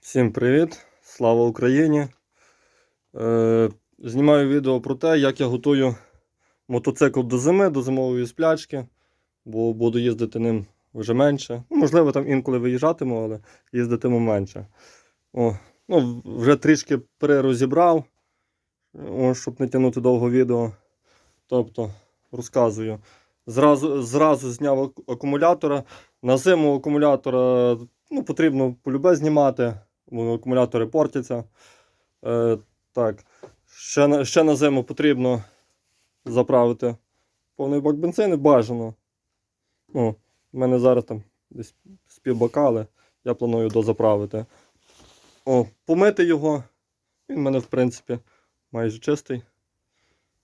Всім привіт! Слава Україні! Е, знімаю відео про те, як я готую мотоцикл до зими, до зимової сплячки, бо буду їздити ним вже менше. Ну, можливо, там інколи виїжджатиму, але їздитиму менше. О, ну, вже трішки перерозібрав, о, щоб не тягнути довго відео. Тобто, розказую. Зразу, зразу зняв акумулятора. На зиму акумулятора ну, потрібно полюбе знімати, акумулятори портяться. Е, так. Ще на, ще на зиму потрібно заправити повний бак бензину, бажано. Ну, у мене зараз там десь з півбака, я планую дозаправити. О, помити його. Він в мене, в принципі, майже чистий.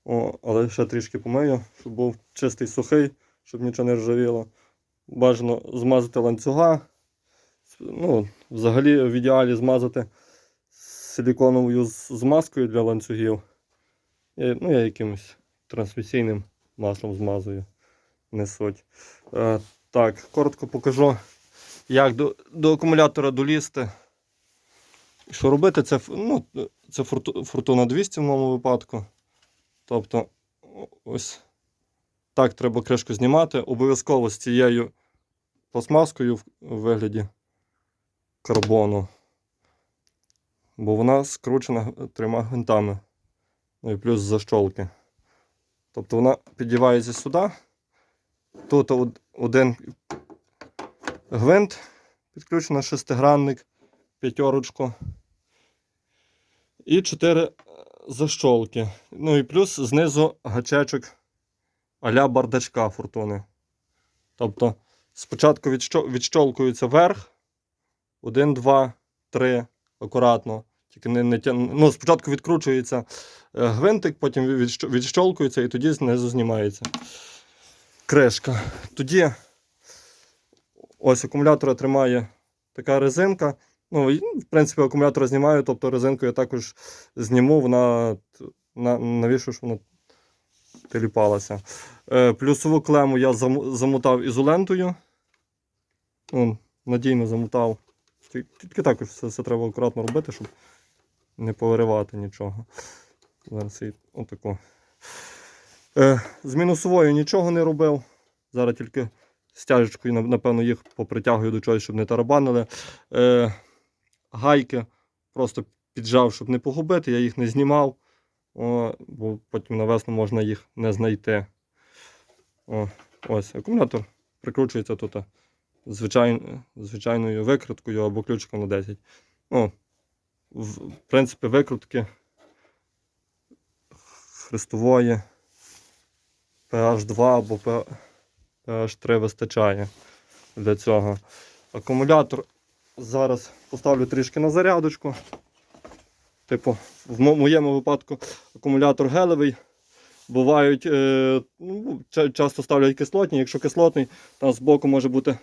О, але ще трішки помию, щоб був чистий сухий, щоб нічого не ржавіло. Бажано змазати ланцюга. Ну, взагалі в ідеалі змазати силіконовою змазкою для ланцюгів. Я, ну, я якимось трансмісійним маслом змазую. Не суть. Е, так, коротко покажу, як до, до акумулятора долізти. Що робити? Це, ну, це фортуна 200 в моєму випадку. Тобто, ось так треба кришку знімати. Обов'язково з цією пластмаскою в вигляді карбону. Бо вона скручена трьома гвинтами. Ну і плюс защолки. Тобто вона підівається сюди. Тут один гвинт підключено, шестигранник, п'ятерочку. І чотири защолки. Ну і плюс знизу гачечок а-ля бардачка фортуни. Тобто спочатку відщо- відщолкується верх. Один, два, три, акуратно. Тільки не, не тя- ну, спочатку відкручується е, гвинтик, потім відщолкується і тоді знизу знімається кришка. Тоді ось акумулятора тримає така резинка. Ну, в принципі, акумулятор знімаю, тобто резинку я також зніму, вона на, навіщо ж вона теліпалася. Е, плюсову клему я зам- замотав ізолентою. Ну, надійно замотав. Ті- Тільки також все, все треба акуратно робити, щоб не повиривати нічого. Зараз і отаку. Е, з мінусовою нічого не робив. Зараз тільки стяжечкою, нап- напевно, їх попритягую до чогось, щоб не тарабанили. Е, гайки просто піджав, щоб не погубити, я їх не знімав, о, бо потім на весну можна їх не знайти. О, ось акумулятор прикручується тут звичай, звичайною викруткою або ключиком на 10. О, в, в принципі, викрутки хрестової PH2 або PH3 вистачає для цього. Акумулятор зараз поставлю трішки на зарядочку. Типу, в моєму випадку акумулятор гелевий. Бувають, е, ну, часто ставлять кислотні. Якщо кислотний, там збоку може бути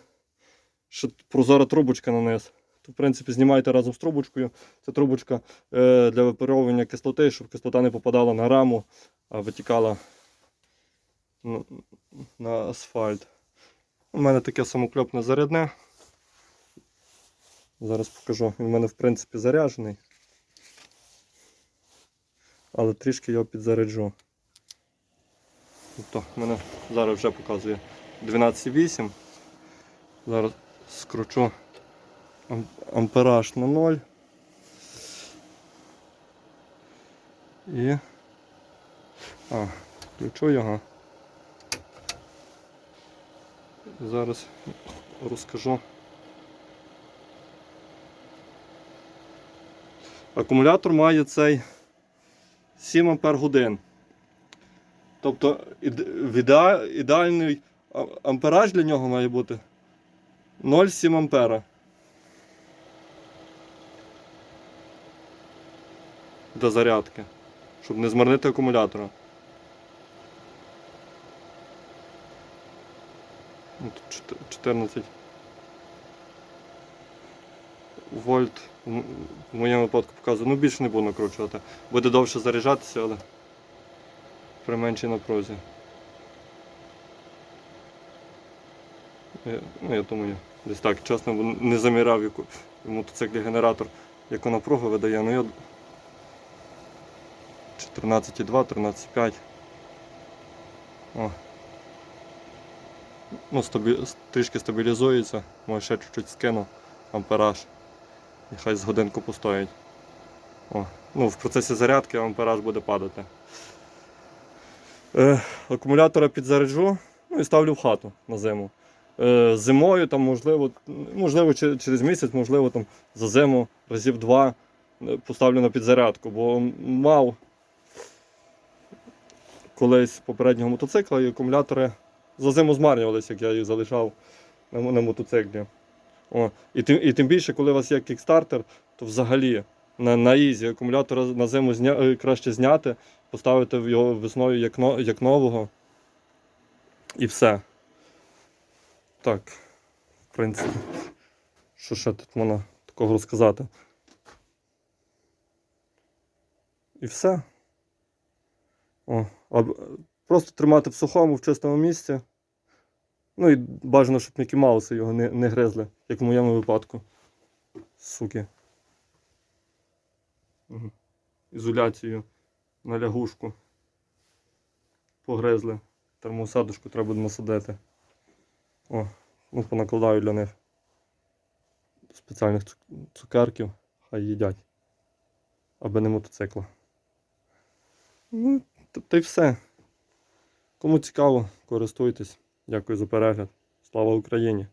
ще прозора трубочка на низ. То, в принципі, знімайте разом з трубочкою. Це трубочка е, для випаровування кислоти, щоб кислота не попадала на раму, а витікала на, асфальт. У мене таке самокльопне зарядне. Зараз покажу. Він в мене в принципі заряджений. Але трішки його підзаряджу. Тобто мене зараз вже показує 12,8. Зараз скручу ампераж на 0. І. А, включу його. Зараз розкажу. Акумулятор має цей 7 ампер годин. Тобто ідеальний ампераж для нього має бути 0,7 ампера. До зарядки. Щоб не змарнити акумулятора. Ну, тут 14 вольт в в моєму випадку показує. Ну більше не буду накручувати. Буде довше заряджатися, але при меншій напрузі. Ну, я думаю, десь так, чесно, не заміряв, яку, В мотоциклі генератор яку напругу видає, ну я 14,2, 13,5. О. Ну, стабі... трішки стабілізується, може ще чуть-чуть скину ампераж. І хай з годинку постоїть. О. Ну, в процесі зарядки ампераж буде падати. Е, акумулятора підзаряджу ну, і ставлю в хату на зиму. Е, зимою, там, можливо, можливо, через місяць, можливо, там, за зиму разів два е, поставлю на підзарядку, бо мав колись попереднього мотоцикла і акумулятори за зиму змарнювалися, як я їх залишав на, на мотоциклі. О, і, тим, і тим більше, коли у вас є кікстартер, то взагалі на, на ізі акумулятора на зиму зня, е, краще зняти, поставити його весною як, як нового. І все. Так, в принципі, що ще тут можна такого розказати? І все. О, просто тримати в сухому, в чистому місці. Ну і бажано, щоб Мікі Мауси його не, не гризли, як в моєму випадку. Суки. Ізоляцію на лягушку. Погризли. Термосадочку треба буде насадити. О, ну понакладаю для них спеціальних цукерків, хай їдять. Аби не мотоцикла. Ну, та й все. Кому цікаво, користуйтесь. Дякую за перегляд. Слава Україні!